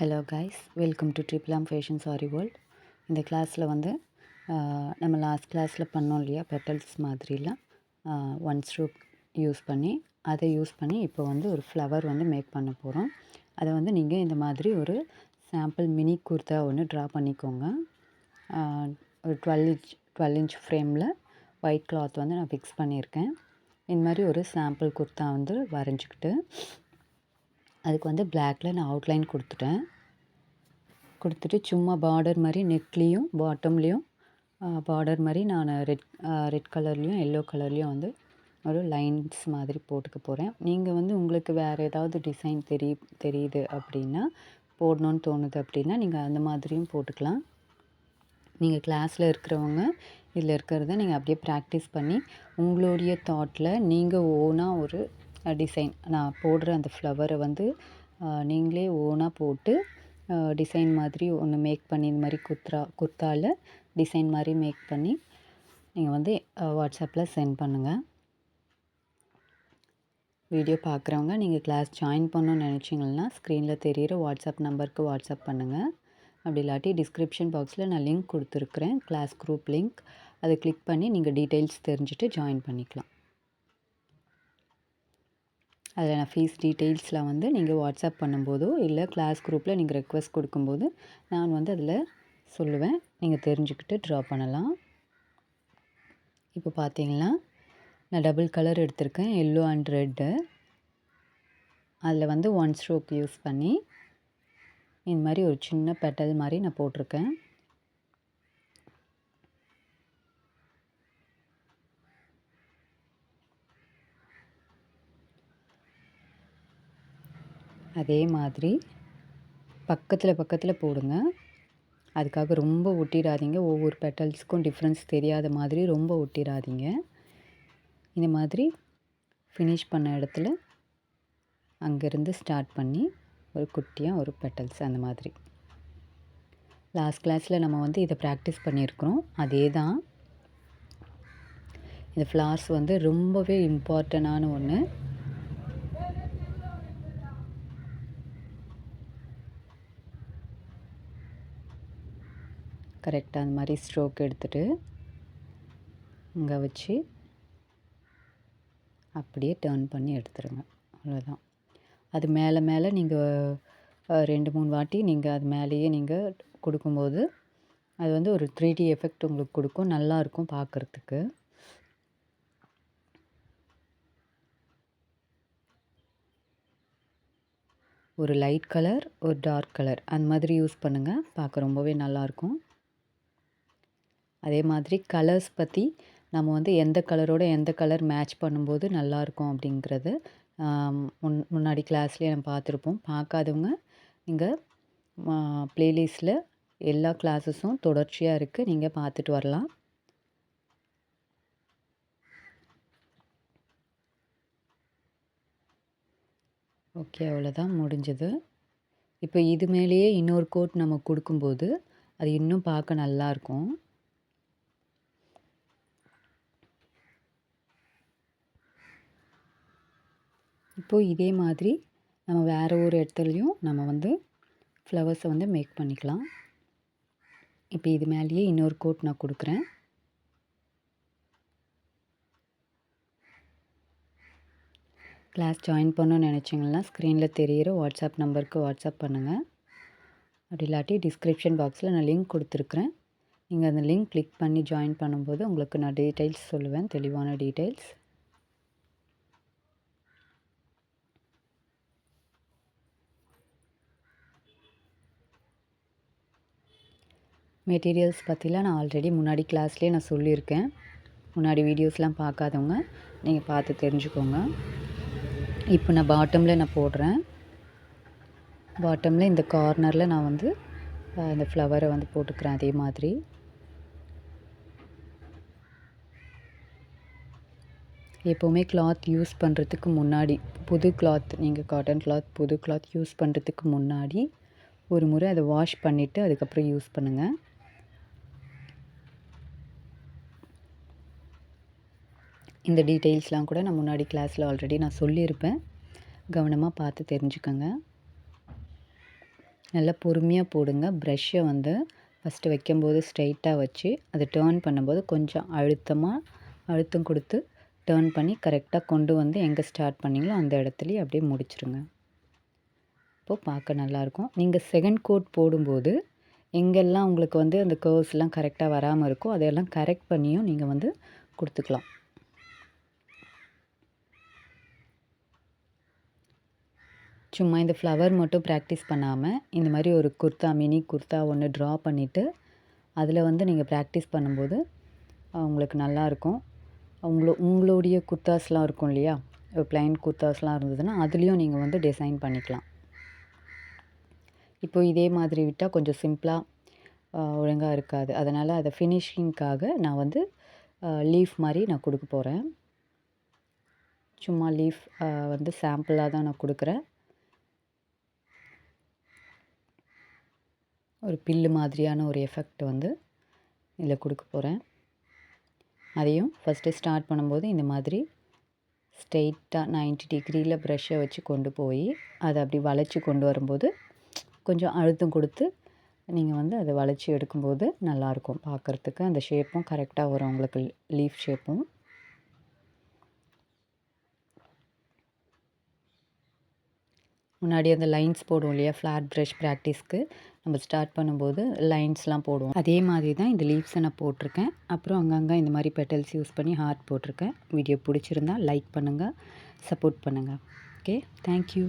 Hello guys welcome to ட்ரிப்லாம் fashion sari world இந்த கிளாஸில் வந்து நம்ம லாஸ்ட் கிளாஸில் பண்ணோம் இல்லையா? பெட்டல்ஸ் மாதிரிலாம். ஒன் ஸ்ட்ரோக் யூஸ் பண்ணி அதை யூஸ் பண்ணி இப்போ வந்து ஒரு ஃப்ளவர் வந்து மேக் பண்ண போகிறோம் அதை வந்து நீங்கள் இந்த மாதிரி ஒரு சாம்பிள் மினி குர்தா ஒன்று ட்ரா பண்ணிக்கோங்க. ஒரு டுவெல் இன்ச் டுவெல் இன்ச் ஃப்ரேமில் ஒயிட் கிளாத் வந்து நான் ஃபிக்ஸ் பண்ணியிருக்கேன். இந்த மாதிரி ஒரு சாம்பிள் குர்தா வந்து வரைஞ்சிக்கிட்டு அதுக்கு வந்து பிளாக்ல நான் அவுட்லைன் கொடுத்துட்டேன். கொடுத்துட்டு சும்மா பார்டர் மாதிரி நெக்லேயும் பாட்டம்லேயும் பார்டர் மாதிரி நான் ரெட் ரெட் கலர்லேயும் எல்லோ கலர்லேயும் வந்து ஒரு லைன்ஸ் மாதிரி போட்டுக்க போகிறேன் நீங்கள் வந்து உங்களுக்கு வேறு ஏதாவது டிசைன் தெரிய தெரியுது அப்படின்னா போடணும்னு தோணுது அப்படின்னா நீங்கள் அந்த மாதிரியும் போட்டுக்கலாம். நீங்கள் கிளாஸில் இருக்கிறவங்க இதில் இருக்கிறத நீங்கள் அப்படியே ப்ராக்டிஸ் பண்ணி உங்களுடைய தாட்டில் நீங்கள் ஓனாக ஒரு டிசைன் நான் போடுற அந்த ஃப்ளவரை வந்து நீங்களே ஓனாக போட்டு டிசைன் மாதிரி ஒன்று மேக் பண்ணி இந்த மாதிரி குத்ரா குர்த்தாவில் டிசைன் மாதிரி மேக் பண்ணி நீங்கள் வந்து வாட்ஸ்அப்பில் சென்ட் பண்ணுங்கள் வீடியோ பார்க்குறவங்க நீங்கள் கிளாஸ் ஜாயின் பண்ணணும்னு நினச்சிங்கன்னா ஸ்க்ரீனில் தெரிகிற வாட்ஸ்அப் நம்பருக்கு வாட்ஸ்அப் பண்ணுங்கள் அப்படி இல்லாட்டி டிஸ்கிரிப்ஷன் பாக்ஸில் நான் லிங்க் கொடுத்துருக்குறேன் கிளாஸ் குரூப் லிங்க் அதை கிளிக் பண்ணி நீங்கள் டீட்டெயில்ஸ் தெரிஞ்சுட்டு ஜாயின் பண்ணிக்கலாம். அதில் நான் ஃபீஸ் டீட்டெயில்ஸ்லாம் வந்து நீங்கள் வாட்ஸ்அப் பண்ணும்போதோ இல்லை கிளாஸ் குரூப்பில் நீங்கள் ரெக்வஸ்ட் கொடுக்கும்போது நான் வந்து அதில் சொல்லுவேன். நீங்கள் தெரிஞ்சுக்கிட்டு ட்ரா பண்ணலாம். இப்போ பார்த்தீங்கன்னா நான் டபுள் கலர் எடுத்திருக்கேன். எல்லோ அண்ட் ரெட்டு அதில் வந்து ஒன் ஸ்ட்ரோக் யூஸ் பண்ணி இந்த மாதிரி ஒரு சின்ன பெட்டல் மாதிரி நான் போட்டிருக்கேன். அதே மாதிரி பக்கத்தில் பக்கத்தில் போடுங்க. அதுக்காக ரொம்ப ஒட்டிடாதீங்க. ஒவ்வொரு பெட்டல்ஸ்க்கும் டிஃப்ரென்ஸ் தெரியாத மாதிரி ரொம்ப ஒட்டிடாதீங்க. இந்த மாதிரி ஃபினிஷ் பண்ண இடத்துல அங்கேருந்து ஸ்டார்ட் பண்ணி ஒரு குட்டியாக ஒரு பெட்டல்ஸ் அந்த மாதிரி. லாஸ்ட் கிளாஸில் நம்ம வந்து இதை ப்ராக்டிஸ் பண்ணியிருக்கிறோம். அதே தான். இந்த ஃப்ளார்ஸ் வந்து ரொம்பவே இம்பார்ட்டண்டான ஒன்று கரெக்டாக அந்த மாதிரி ஸ்ட்ரோக் எடுத்துகிட்டு இங்கே வச்சு அப்படியே டேர்ன் பண்ணி எடுத்துருங்க. அவ்வளோதான். அது மேலே மேலே நீங்கள் ரெண்டு மூணு வாட்டி நீங்கள் அது மேலேயே நீங்கள் கொடுக்கும்போது அது வந்து ஒரு த்ரீ டி எஃபெக்ட் உங்களுக்கு கொடுக்கும். நல்லாயிருக்கும் பார்க்குறதுக்கு. ஒரு லைட் கலர் ஒரு டார்க் கலர் அந்த மாதிரி யூஸ் பண்ணுங்கள் பார்க்க ரொம்பவே நல்லாயிருக்கும் அதே மாதிரி கலர்ஸ் பற்றி நம்ம வந்து எந்த கலரோட எந்த கலர் மேட்ச் பண்ணும்போது நல்லாயிருக்கும் அப்படிங்கிறது முன் முன்னாடி கிளாஸ்லேயே நம்ம பார்த்துருப்போம். பார்க்காதவங்க நீங்கள் ப்ளேலிஸ்ட்டில் எல்லா கிளாஸஸும் தொடர்ச்சியாக இருக்குது நீங்கள் பார்த்துட்டு வரலாம். ஓகே அவ்வளோதான் முடிஞ்சது. இப்போ இது மேலேயே இன்னொரு கோட் நம்ம கொடுக்கும்போது அது இன்னும் பார்க்க நல்லாயிருக்கும் இப்போது இதே மாதிரி நம்ம வேறு ஒரு இடத்துலையும் நம்ம வந்து ஃப்ளவர்ஸை வந்து மேக் பண்ணிக்கலாம். இப்போ இது மேலேயே இன்னொரு கோட் நான் கொடுக்குறேன். கிளாஸ் ஜாயின் பண்ணணும்னு நினச்சிங்கன்னா ஸ்க்ரீனில் தெரிகிற வாட்ஸ்அப் நம்பருக்கு வாட்ஸ்அப் பண்ணுங்கள் அப்படி இல்லாட்டி டிஸ்கிரிப்ஷன் பாக்ஸில் நான் லிங்க் கொடுத்துருக்குறேன். நீங்கள் அந்த லிங்க் கிளிக் பண்ணி ஜாயின் பண்ணும்போது உங்களுக்கு நான் டீட்டெயில்ஸ் சொல்லுவேன் தெளிவான டீட்டெயில்ஸ் மெட்டீரியல்ஸ் பற்றிலாம் நான் ஆல்ரெடி முன்னாடி கிளாஸ்லேயே நான் சொல்லியிருக்கேன். முன்னாடி வீடியோஸ்லாம் பார்க்காதவங்க நீங்கள் பார்த்து தெரிஞ்சுக்கோங்க. இப்போ நான் பாட்டமில் நான் போடுறேன். பாட்டமில் இந்த கார்னரில் நான் வந்து இந்த ஃப்ளவரை வந்து போட்டுக்கிறேன் அதே மாதிரி. எப்போவுமே கிளாத் யூஸ் பண்ணுறதுக்கு முன்னாடி புது கிளாத் நீங்கள் காட்டன் கிளாத் புது கிளாத் யூஸ் பண்ணுறதுக்கு முன்னாடி ஒரு முறை அதை வாஷ் பண்ணிவிட்டு அதுக்கப்புறம் யூஸ் பண்ணுங்கள் இந்த டீட்டெயில்ஸ்லாம் கூட நான் முன்னாடி கிளாஸில் ஆல்ரெடி நான் சொல்லியிருப்பேன். கவனமாக பார்த்து தெரிஞ்சுக்கோங்க. நல்லா பொறுமையாக போடுங்க. ப்ரஷ்ஷை வந்து ஃபஸ்ட்டு வைக்கும்போது ஸ்ட்ரைட்டாக வச்சு அதை டேர்ன் பண்ணும்போது கொஞ்சம் அழுத்தமாக அழுத்தம் கொடுத்து டேர்ன் பண்ணி கரெக்டாக கொண்டு வந்து எங்கே ஸ்டார்ட் பண்ணீங்களோ அந்த இடத்துலையே அப்படியே முடிச்சிருங்க. இப்போது பார்க்க நல்லாயிருக்கும். நீங்கள் செகண்ட் கோட் போடும்போது எங்கெல்லாம் உங்களுக்கு வந்து அந்த கர்வ்ஸ்லாம் கரெக்டாக வராமல் இருக்கோ அதையெல்லாம் கரெக்ட் பண்ணியும் நீங்கள் வந்து கொடுத்துக்கலாம். சும்மா இந்த ஃப்ளவர் மட்டும் ப்ராக்டிஸ் பண்ணாமல் இந்த மாதிரி ஒரு குர்த்தா மினி குர்த்தா ஒன்று ட்ரா பண்ணிவிட்டு அதில் வந்து நீங்கள் ப்ராக்டிஸ் பண்ணும்போது உங்களுக்கு நல்லாயிருக்கும் உங்களோ உங்களுடைய குர்த்தாஸ்லாம் இருக்கும் இல்லையா? ப்ளைன் குர்த்தாஸ்லாம் இருந்ததுன்னா அதுலேயும் நீங்கள் வந்து டிசைன் பண்ணிக்கலாம். இப்போ இதே மாதிரி விட்டால் கொஞ்சம் சிம்பிளாக ஒழுங்காக இருக்காது. அதனால் அதை ஃபினிஷிங்க்காக நான் வந்து லீஃப் மாதிரி நான் கொடுக்க போகிறேன் சும்மா லீஃப் வந்து சாம்பிளாக தான் நான் கொடுக்குறேன். ஒரு பில்லு மாதிரியான ஒரு எஃபெக்ட் வந்து இதில் கொடுக்க போகிறேன் அதையும் ஃபஸ்ட்டு ஸ்டார்ட் பண்ணும்போது இந்த மாதிரி ஸ்ட்ரெயிட்டாக நைன்டி டிகிரியில் ப்ரஷ்ஷை வச்சு கொண்டு போய் அதை அப்படி வளைச்சி கொண்டு வரும்போது கொஞ்சம் அழுத்தம் கொடுத்து நீங்கள் வந்து அதை வளைச்சி எடுக்கும்போது நல்லாயிருக்கும் பார்க்குறதுக்கு அந்த ஷேப்பும் கரெக்டாக வரும். உங்களுக்கு லீஃப் ஷேப்பும் முன்னாடி அந்த லைன்ஸ் போடுவோம் இல்லையா? ஃப்ளாட் ப்ரஷ் ப்ராக்டிஸ்க்கு நம்ம ஸ்டார்ட் பண்ணும்போது லைன்ஸ்லாம் போடுவோம். அதே மாதிரி தான் இந்த லீவ்ஸை நான் போட்டிருக்கேன். அப்புறம் அங்கங்கே இந்த மாதிரி பெட்டல்ஸ் யூஸ் பண்ணி ஹார்ட் போட்டிருக்கேன். வீடியோ பிடிச்சிருந்தா லைக் பண்ணுங்கள் சப்போர்ட் பண்ணுங்கள் ஓகே தேங்க்யூ